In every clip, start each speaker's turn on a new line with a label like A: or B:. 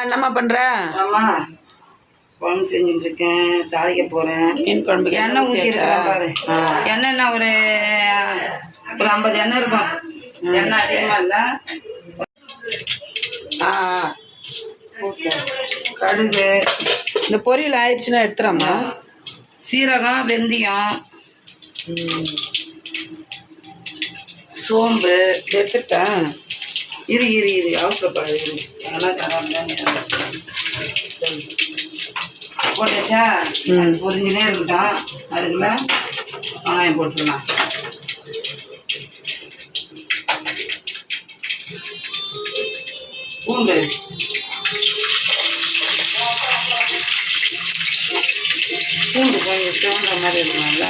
A: என்னம்மா பண்ற?
B: ஆமா. குழம்பு செஞ்சுட்டு இருக்கேன் தாளிக்க போறேன்.
A: மீன் குழம்புக்கு
B: எண்ணெய் ஊற்றி பாரு.
A: ஆ.
B: எண்ணெய் என்ன ஒரு ஒரு ஐம்பது எண்ணெய் இருக்கும். எண்ணெய் அதிகமாக இல்லை. கடுகு.
A: இந்த பொரியல் ஆயிடுச்சுன்னா எடுத்துறாமா
B: சீரகம் வெந்தயம். சோம்பு.
A: எடுத்துட்டேன்.
B: இரு இரு இரு. அவசரப்படாது இரு. தராம போட்டாச்சா? அது பொரிஞ்சுனே இருக்கட்டும். அதுக்குள்ள வெங்காயம் போட்டுடலாம். பூண்டு. பூண்டு கொஞ்சம் சிவந்த மாதிரி இருக்கணும்ல.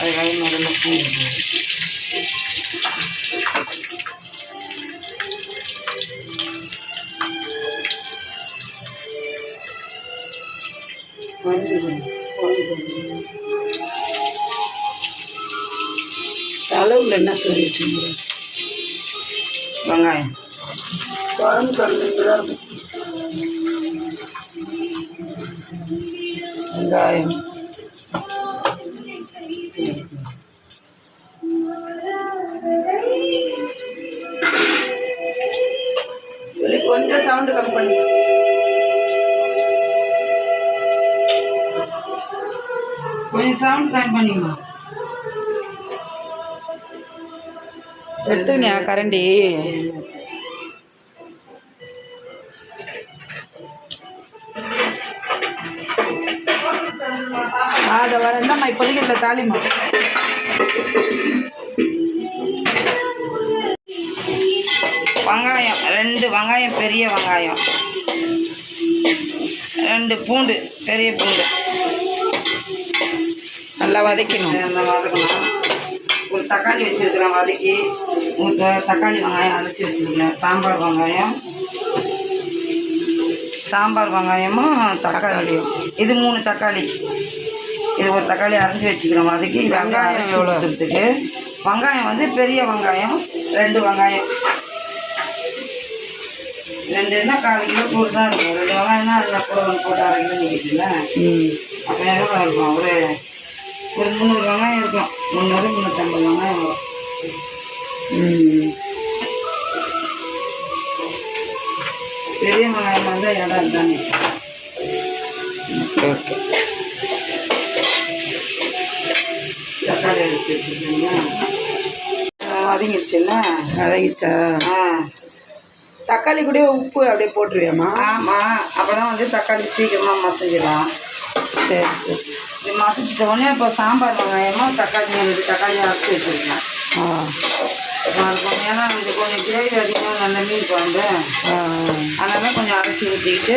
B: அதுக்காக முதல்ல பூண்டு போடு.
A: அளவுல என்ன சொல்லி வச்சுங்க
B: வெங்காயம்
A: குழம்பு கலந்துதான் வெங்காயம். சவுண்ட் கம்மி
B: பண்ணிக்கோ
A: எடுத்துக்கினியா கரண்டி அதை வர இந்தாம்மா இப்போதைக்கு இல்லை தாலிமா
B: வெங்காயம் ரெண்டு வெங்காயம் பெரிய வெங்காயம். ரெண்டு பூண்டு பெரிய பூண்டு.
A: நல்லா வதக்கணும்.
B: வதக்கணும். ஒரு தக்காளி வச்சுருக்கிறேன் வதக்கி. தக்காளி வெங்காயம் அரைச்சி வச்சுருக்கிறேன். சாம்பார் வெங்காயம். சாம்பார் வெங்காயமும் தக்காளியும் இது மூணு தக்காளி. இது ஒரு தக்காளி அரைஞ்சி வச்சுக்கிறோம் வதக்கி.
A: வெங்காயம்
B: அரைச்சி
A: எவ்வளோ?
B: ஊற்றுறதுக்கு வெங்காயம் வந்து பெரிய வெங்காயம் ரெண்டு வெங்காயம். ரெண்டு இருந்தால் கால் கிலோ கூட தான் இருக்கும் ரெண்டு வெங்காயம்னா அதில் கூட ஒன்று போட்டு அரை கிலோ
A: ம்.
B: அப்போ எவ்வளோ இருக்கும்? ஒரு ஒரு முந்நூறு வெங்காயம் இருக்கும். முந்நூறு முந்நூற்றம்பது வெங்காயம் வரும். பெரிய வெங்காயம் வந்து இடம் நிற்கும்
A: ஓகே
B: தக்காளி அடிச்சு வச்சுருக்கீங்க வதங்கிடுச்சுல்ல
A: வதங்கிச்சா
B: ஆ.
A: தக்காளி கூட உப்பு அப்படியே போட்டுருவியாம்மா?
B: ஆமாம் அப்போ தான் வந்து தக்காளி சீக்கிரமாக மசிஞ்சிடும்
A: சரி சரி.
B: மசிச்சிட்ட உடனே இப்போ சாம்பார் வெங்காயமும் தக்காளி ரெண்டு தக்காளி அரைச்சி வச்சுருக்கேன். ஏன்னா இது கொஞ்சம் கிரேவி அதிகமாக நல்ல மீன் குழம்பு. அதனால் கொஞ்சம் அரைச்சி ஊற்றிக்கிட்டு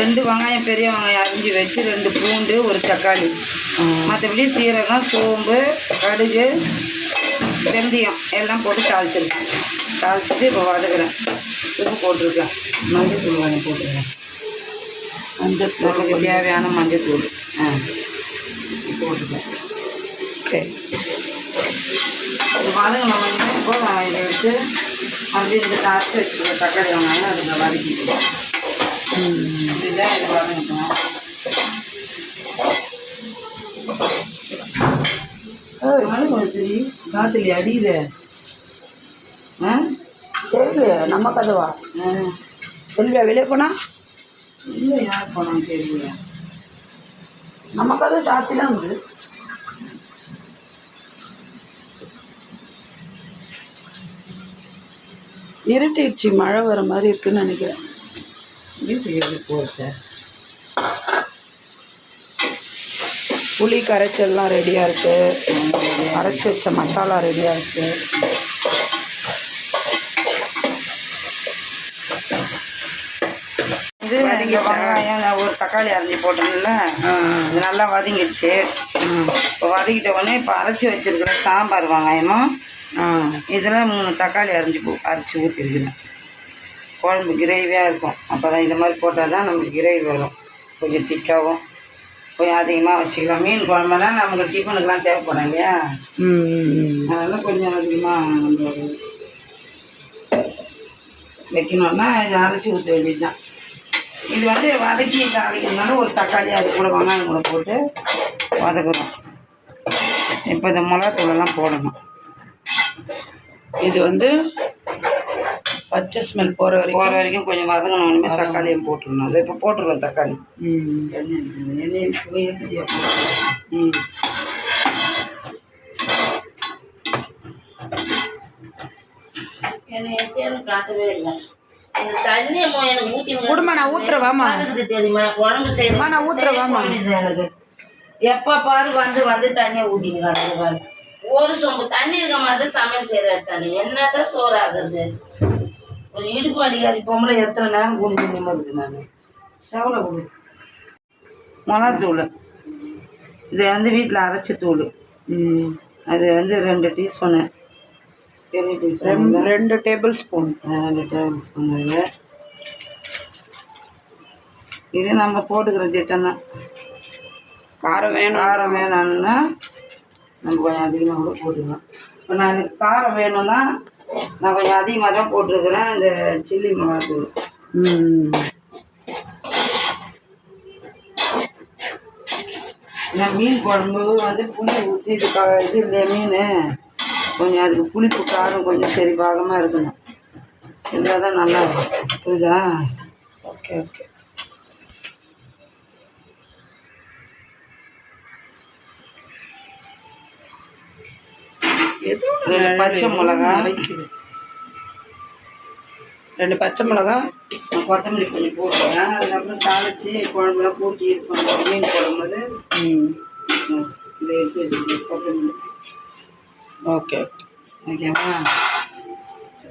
B: ரெண்டு வெங்காயம் பெரிய வெங்காயம் அரிஞ்சு வச்சு ரெண்டு பூண்டு ஒரு தக்காளி. மற்றபடி சீரகம் சோம்பு கடுகு வெந்தயம் எல்லாம் போட்டு தாளிச்சிருக்கேன். தாளிச்சிட்டு இப்போ வதக்குறேன். உப்பு போட்டிருக்கேன். மஞ்சள் தூள் கொஞ்சம் போட்டுருக்கேன்.
A: மஞ்சள்
B: நமக்கு தேவையான மஞ்சள் தூள் ஆ.
A: ஓகே.
B: இது வதங்கின உடனே இப்போ இதை எடுத்து அப்படியே இந்த அரைச்சி வச்சுருக்க தக்காளி வெங்காயம் அதில் வதக்கிக்கலாம்
A: ம்
B: இதுதான் இது வதங்கட்டும். மழை வருது காத்துல அடியுது
A: தெரியல நம்ம கதவா. செல்வியா வெளியே போனா?
B: இல்லை யார் போனான்னு தெரியல.
A: சாத்திலாம் இருக்குது இருட்டிடுச்சு மழை வர மாதிரி இருக்குன்னு நினைக்கிறேன். புளி கரைச்சல்லாம் ரெடியாக இருக்குது அரைச்சி வச்ச மசாலா ரெடியாக இருக்குது
B: இது வெங்காயம் நான் ஒரு தக்காளி அரைஞ்சி போட்டோம்ல இது நல்லா வதங்கிடுச்சு. இப்போ வதக்கிட்ட உடனே இப்போ அரைச்சி வச்சிருக்கிற சாம்பார் வெங்காயமும்
A: ஆ.
B: இதில் மூணு தக்காளி அரைஞ்சி பூ அரைச்சி ஊற்றிருக்கிறேன் குழம்பு கிரேவியாக இருக்கும். அப்போ தான் இந்த மாதிரி போட்டால் தான் நமக்கு கிரேவி வரும். கொஞ்சம் திக்காகவும் கொஞ்சம் அதிகமாக வச்சுக்கலாம். மீன் குழம்பெல்லாம் நமக்கு டிஃபனுக்குலாம் தேவைப்படும் இல்லையா? அதனால் கொஞ்சம் அதிகமாக நம்ம வைக்கணும்னா இதை அரைச்சி ஊற்ற வேண்டியது தான் இது வந்து வதக்கி தாளிக்கிறதுனால ஒரு தக்காளி அது கூட வெங்காயம் கூட போட்டு வதக்குறோம். இப்போ இந்த மிளகாத்தூளெல்லாம் போடணும்.
A: இது வந்து பச்சை ஸ்மெல் போகிற
B: போகிற
A: வரைக்கும்
B: வரைக்கும் கொஞ்சம் வதங்கினோடனே தக்காளியும் போட்டுருணும் அதை இப்போ போட்டுருவோம் தக்காளி.
A: ம்.
B: எண்ணெய். எண்ணெயை
C: காட்டவே இல்லை. இந்த தண்ணியை மோ- எனக்கு ஊத்தி
A: குடுமா, நான்.
C: இருக்குது தெரியுமா? குழம்பு செய்யறது
A: அம்மா, நான் ஊத்துறேன், வாம்மா.
C: எனக்கு. எப்ப பாரு வந்து வந்து தண்ணியை கிடக்கு பாரு. ஒரு சொம்பு தண்ணி இருக்க மாதிரி சமையல் செய்யற எடுத்தாங்க என்னதான் சோறு ஆகுறது ஒரு இடுப்பு அடிக்காரி பொம்பளை எத்தனை நேரம் குடிக்க நிம்மது நான். எவ்வளோ குடி
B: மிளகாத்தூள். இது வந்து வீட்டில் அரைச்ச தூள்.
A: ம்
B: அது வந்து ரெண்டு டீஸ்பூனு. பெரிய டீஸ்பூன்
A: ரெண்டு டேபிள் ஸ்பூன்
B: ரெண்டு டேபிள் ஸ்பூன் இது இது நம்ம போட்டுக்கிற திட்டம் தான்.
A: காரம் வேணும்
B: காரம் வேணும்னா நம்ம கொஞ்சம் அதிகமாக கூட போட்டுக்கலாம். இப்போ நான் காரம் வேணும்னா நான் கொஞ்சம் அதிகமாக தான் போட்டிருக்கிறேன். இந்த சில்லி மிளகாத்தூள். இந்த மீன் குழம்பு வந்து புளி ஊற்றி இது இது இல்லையா மீன்? கொஞ்சம் அதுக்கு புளிப்பு காரம் கொஞ்சம் சரி பாகமாக இருக்கணும். இருந்தால் தான் நல்லா இருக்கும். புரியுதா?
A: Okay okay.
B: ரெண்டு பச்சை மிளகா.
A: ரெண்டு பச்சை மிளகா.
B: கொத்தமல்லி கொஞ்சம் போட்டுறேன் அதுக்கப்புறம் தாளித்து குழம்புலாம் போட்டு இது பண்ணுவோம். மீன் போடும்போது இதை எடுத்து வச்சுக்கணும். கொத்தமல்லி.
A: Okay okay.
B: ஓகேவா?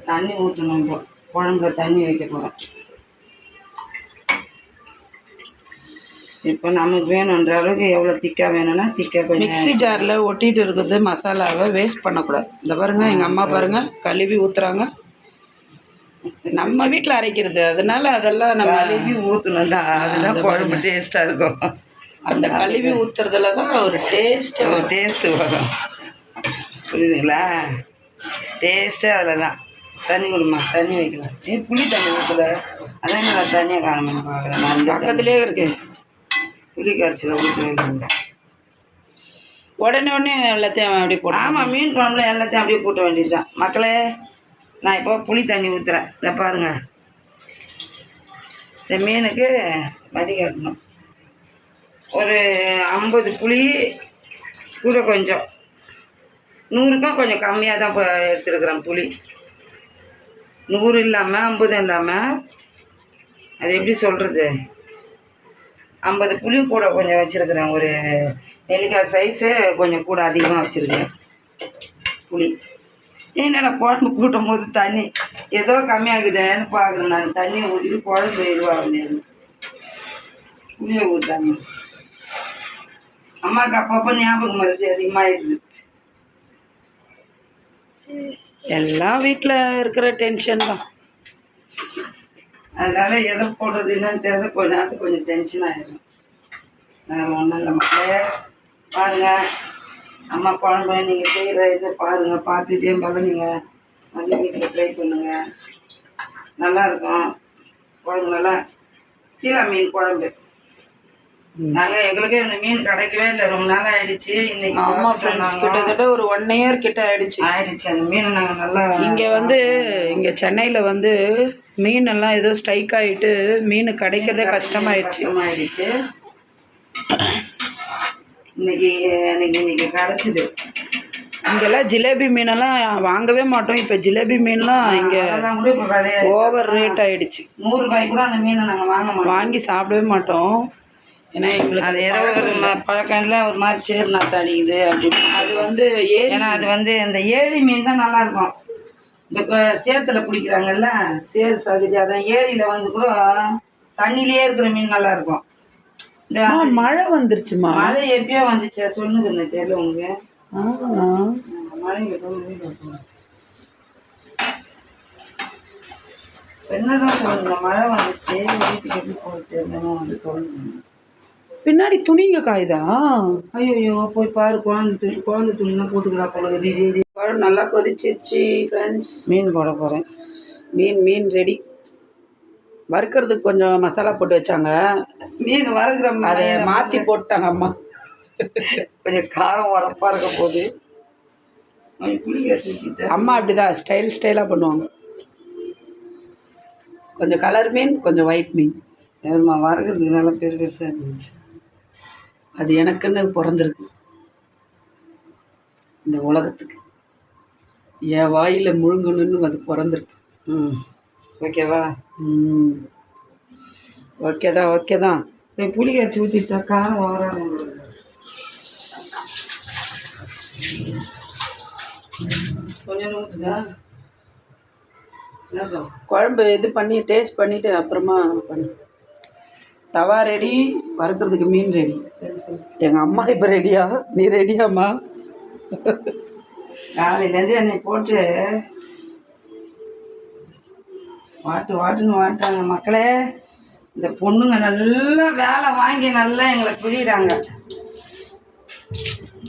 B: தண்ணி ஊற்றணும் இப்போ குழம்புல தண்ணி வைக்க போகிறேன் இப்போ நமக்கு வேணுன்ற அளவுக்கு எவ்வளோ திக்காக வேணும்னா திக்காக கொஞ்சம்
A: மிக்ஸி ஜாரில் ஒட்டிட்டு இருக்குது மசாலாவை வேஸ்ட் பண்ணக்கூடாது. இந்த பாருங்க எங்கள் அம்மா பாருங்க கழுவி ஊற்றுறாங்க நம்ம வீட்டில் அரைக்கிறது அதனால அதெல்லாம் நம்ம
B: கழுவி ஊற்றணும் தான். அதுதான் குழம்பு டேஸ்ட்டாக இருக்கும்.
A: அந்த கழுவி ஊற்றுறதுல தான் ஒரு டேஸ்ட்டே
B: ஒரு டேஸ்ட்டு வரும். புரியுதுங்களா டேஸ்ட்டே அதில் தான் தண்ணி கொடுமா தண்ணி வைக்கலாம். ஏ புளி தண்ணி ஊற்றல அதான் நான் தண்ணியை காணுமே பார்க்குறேன் நான்
A: பக்கத்துலேயே இருக்கு.
B: புளி கரைச்சியில் ஊற்றி
A: உடனே உடனே எல்லாத்தையும் அப்படி போட
B: ஆமாம் மீன் குழம்புல எல்லாத்தையும் அப்படியே போட்ட வேண்டியது தான் மக்களே நான் இப்போ புளி தண்ணி ஊற்றுறேன் இதை பாருங்க. இந்த மீனுக்கு வடிகட்டணும் ஒரு ஐம்பது புளி கூட கொஞ்சம். நூறுக்கும் கொஞ்சம் கம்மியாக தான் இப்போ எடுத்துருக்குறேன் புளி. நூறு இல்லாமல் ஐம்பது இல்லாமல் அது எப்படி சொல்கிறது ஐம்பது புளி கூட கொஞ்சம் வச்சுருக்குறேன். ஒரு நெல்லிக்காய் சைஸு கொஞ்சம் கூட அதிகமாக வச்சுருக்கேன். புளி. என்னடா குழம்பு கூட்டும் போது தண்ணி? ஏதோ கம்மியாகுதுன்னு பார்க்குறேன் நான் தண்ணியை ஊற்றிட்டு குழம்பு இதுவாகுது புளியை ஊற்றாங்க அம்மாவுக்கு அப்பப்போ ஞாபகம் வருது இருக்குது
A: எல்லாம் வீட்டில் இருக்கிற டென்ஷன் தான்.
B: அதனால எதை போடுறது என்னன்னு தெரிஞ்ச கொஞ்ச நேரத்துக்கு கொஞ்சம் டென்ஷன் ஆயிடும் வேறு ஒன்றும் இல்லை மக்களே. பாருங்க. அம்மா குழம்பு நீங்கள் செய்கிற இதை பாருங்க. பார்த்துட்டே போல நீங்கள் வந்து வீட்டில் ட்ரை பண்ணுங்க. நல்லா இருக்கும். குழம்பு நல்லா சீலா மீன் குழம்பு. நாங்கள் எங்களுக்கு இந்த மீன் கிடைக்கவே இல்லை. ரொம்ப நாள் ஆயிடுச்சு. இன்னைக்கு
A: ஆமா ஃப்ரெண்ட்ஸ். கிட்டத்தட்ட ஒரு ஒன் இயர் கிட்ட ஆயிடுச்சு.
B: ஆயிடுச்சு. அந்த மீன் நல்லா
A: இங்க வந்து இங்க சென்னையில வந்து மீன் எல்லாம் ஏதோ ஸ்ட்ரைக் ஆயிட்டு மீன் கிடைக்கிறதே கஷ்டமாயிடுச்சு.
B: கஷ்டமாயிடுச்சு. இன்னைக்கு எனக்கு இன்னைக்கு கிடச்சிது.
A: இங்கெல்லாம் ஜிலேபி மீனெல்லாம் வாங்கவே மாட்டோம். இப்போ ஜிலேபி மீன்லாம் இங்க ஓவர் ரேட் ஆயிடுச்சு.
B: நூறுரூபாய்க்கு கூட அந்த மீனை நாங்கள் வாங்க
A: வாங்கி சாப்பிடவே மாட்டோம். ஏன்னா எங்களுக்கு
B: அது ஏதோ ஒரு பழக்கம்ல ஒரு மாதிரி சேர் நாற்று அடிக்குது அப்படின்னு.
A: அது வந்து ஏரி
B: ஏன்னா அது வந்து இந்த ஏரி மீன் தான் நல்லா இருக்கும். இந்த சேத்துல பிடிக்கிறாங்கல்ல சேர் சகதி அதான் ஏரியில வந்து கூட தண்ணியிலேயே இருக்கிற மீன் நல்லா இருக்கும். இந்த
A: மழை வந்துருச்சுமா?
B: மழை எப்பயோ வந்துச்சு. சொல்லுங்க தெரியல உங்களுக்கு.
A: ஆ.
B: மழை என்னதான் சொல்லுங்க மழை வந்துச்சு. வீட்டுக்கு எப்படி போகிறது தெரியலன்னு வந்து சொல்லுங்க.
A: பின்னாடி துணிங்க காயுதா?
B: ஐயோ ஐயோ போய் பாரு குழந்தை துணி குழந்தை துணிலாம் போட்டுக்கிறா போல இது.
A: நல்லா கொதிச்சிருச்சு ஃப்ரெண்ட்ஸ்
B: மீன் போட போகிறேன்
A: மீன் மீன் ரெடி வறுக்கிறதுக்கு கொஞ்சம் மசாலா போட்டு வச்சாங்க.
B: மீன் வறுக்கிற
A: அதை மாற்றி போட்டாங்க அம்மா.
B: கொஞ்சம் காரம் உரப்பா இருக்க போது கற்றுக்கிட்டு
A: அம்மா அப்படிதான் ஸ்டைல் ஸ்டைலாக பண்ணுவாங்க. கொஞ்சம் கலர் மீன் கொஞ்சம் ஒயிட் மீன்.
B: எவ்வளோமா வறுக்கிறதுக்கு நல்லா பெரு பெருசாக இருந்துச்சு.
A: அது எனக்குன்னு பிறந்திருக்கு. இந்த உலகத்துக்கு. என் வாயில் முழுங்கணுன்னு அது பிறந்திருக்கு.
B: ம். ஓகேவா?
A: ம். ஓகே தான் ஓகே தான்
B: போய் புளி கரைச்சி ஊற்றிட்டா காரம் ஓவராக உங்களுக்கு கொஞ்சம் ஊற்றுதா
A: குழம்பு இது பண்ணி டேஸ்ட் பண்ணிவிட்டு அப்புறமா பண்ணு. தவா ரெடி வறுக்கிறதுக்கு மீன் ரெடி எங்கள் அம்மா இப்போ ரெடியா நீ ரெடியாம்மா
B: காலையிலேருந்து என்னை போட்டு வாட்டு வாட்டுன்னு வாட்டாங்க மக்களே இந்த பொண்ணுங்க நல்லா வேலை வாங்கி நல்லா எங்களை பிழிகிறாங்க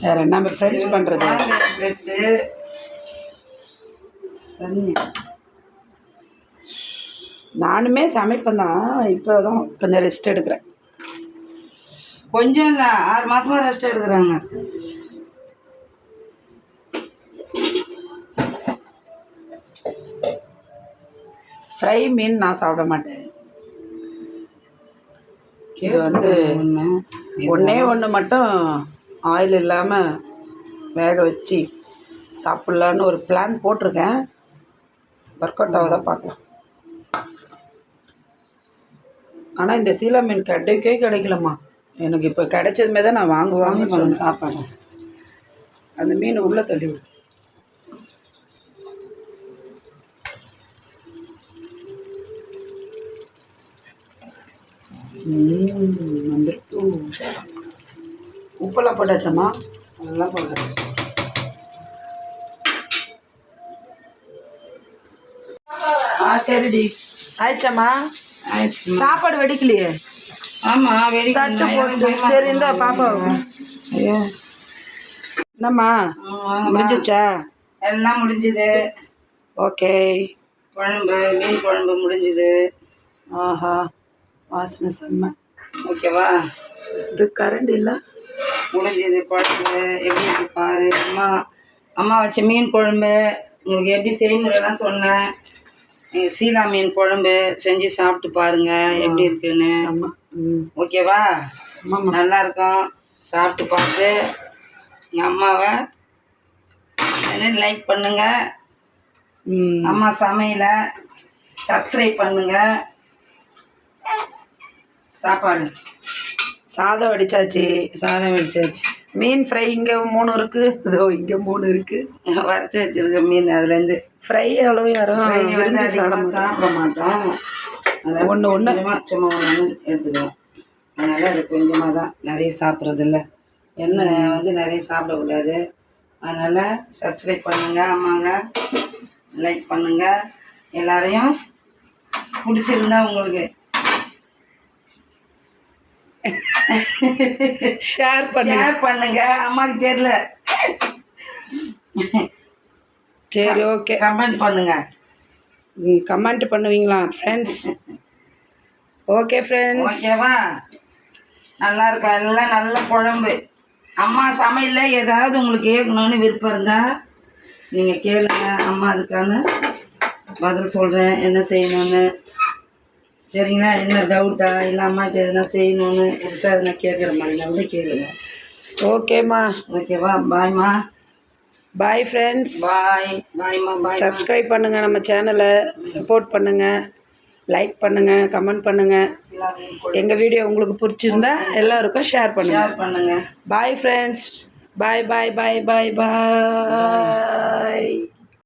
A: வேற நம்ம ஃப்ரெண்ட்ஸ் பண்ணுறது
B: எடுத்து. தண்ணி.
A: நானுமே சமைப்பேன் தான் இப்போ தான் கொஞ்சம் ரெஸ்ட் எடுக்கிறேன்.
B: கொஞ்சம் இல்லை ஆறு மாசமா ரெஸ்ட் எடுக்கிறாங்க.
A: ஃப்ரை மீன் நான் சாப்பிட மாட்டேன். இது வந்து
B: ஒன்று
A: ஒன்றே மட்டும் ஆயில் இல்லாமல் வேக வச்சு சாப்பிட்லான்னு ஒரு பிளான் போட்டிருக்கேன். ஒர்க் அவுட் ஆகுதா பார்க்கலாம். ஆனால் இந்த சீலா மீன் கிடைக்கவே கிடைக்கலம்மா. எனக்கு இப்போ கிடைச்சதுமே தான் நான் வாங்குவாங்கன்னு சொன்னேன்.
B: சாப்பாடு.
A: அந்த மீன் உள்ளே தள்ளி விடு. வந்துருத்து உப்பெல்லாம் போட்டாச்சாம்மா?
B: நல்லா போடுறேன்
A: ஆ சரிடி. ஆயிடுச்சாம்மா?
B: ஆயிடுச்சு.
A: சாப்பாடு வெடிக்கலையே.
B: ஆமாம்
A: தட்டு
B: வெடிக்கணும்
A: போட்டு. சரி இந்த பாப்பா
B: ஐயோ.
A: என்னம்மா? முடிஞ்சிச்சா?
B: எல்லாம் முடிஞ்சுது.
A: ஓகே.
B: குழம்பு மீன் குழம்பு முடிஞ்சுது.
A: ஆஹா வாசனை செம்ம.
B: ஓகேவா
A: இது கரண்ட் இல்லை?
B: முடிஞ்சது குழம்பு. எப்படி இருக்கு பாரு. அம்மா அம்மா வச்ச மீன் குழம்பு. உங்களுக்கு எப்படி செய்முறைலாம் சொன்னேன். சீலா மீன் குழம்பு செஞ்சு சாப்பிட்டு பாருங்க. எப்படி இருக்குன்னு. ஓகேவா? நல்லா இருக்கும் சாப்பிட்டு பார்த்து எங்கள் அம்மாவை லைக் பண்ணுங்க.
A: ம்.
B: அம்மா சமையலை சப்ஸ்கிரைப் பண்ணுங்க. சாப்பாடு.
A: சாதம் வடிச்சாச்சு.
B: சாதம் வச்சாச்சு
A: மீன் ஃப்ரை இங்கே மூணு இருக்கு. இதோ இங்கே மூணு இருக்கு.
B: வறுத்து வச்சிருக்க மீன் அதுலேருந்து.
A: ஃப்ரை அவ்வளோ யாரும்
B: ஃப்ரை வந்து
A: விரும்பி
B: அதிகமாக
A: சாப்பிட மாட்டோம். ஒண்ணு.
B: கொஞ்சமாக சும்மா ஒன்று ஒன்று எடுத்துக்குவோம். அதனால் அது கொஞ்சமாக தான் நிறைய சாப்பிட்றது இல்லை. எண்ணெய் வந்து நிறைய சாப்பிடக்கூடாது. அதனால் சப்ஸ்கிரைப் பண்ணுங்க அம்மாங்க லைக் பண்ணுங்க. எல்லாரையும் பிடிச்சிருந்தா உங்களுக்கு
A: ஷேர் பண்ணு
B: ஷேர் பண்ணுங்க. அம்மாவுக்கு தெரியல.
A: சரி ஓகே
B: கமெண்ட் பண்ணுங்க.
A: கமெண்ட் பண்ணுவீங்களா ஃப்ரெண்ட்ஸ் ஓகே ஃப்ரெண்ட்ஸ்
B: ஓகேவா? நல்லா இருக்கும் எல்லாம் நல்ல குழம்பு. அம்மா சமையலில் ஏதாவது உங்களுக்கு கேட்கணும்னு விருப்பம் இருந்தால் நீங்கள் கேளுங்க. அம்மா அதுக்கான பதில் சொல்கிறேன் என்ன செய்யணும்னு. சரிங்களா? என்ன டவுட்டா இல்லை அம்மாட்ட எதுனா செய்யணும்னு புதுசாக எதுனா கேட்குற மாதிரினா கூட கேளுங்க.
A: ஓகேம்மா.
B: ஓகேவா? பாய்மா
A: பாய் ஃப்ரெண்ட்ஸ்
B: பாய் பாய்மா பாய்
A: சப்ஸ்கிரைப் பண்ணுங்கள் நம்ம சேனலை சப்போர்ட் பண்ணுங்கள் லைக் பண்ணுங்கள் கமெண்ட் பண்ணுங்கள் எங்கள் வீடியோ உங்களுக்கு பிடிச்சிருந்தா எல்லாருக்கும் ஷேர் பண்ணுங்கள்
B: ஷேர் பண்ணுங்கள்
A: பாய் ஃப்ரெண்ட்ஸ் பாய் பாய் பாய் பாய் பாய்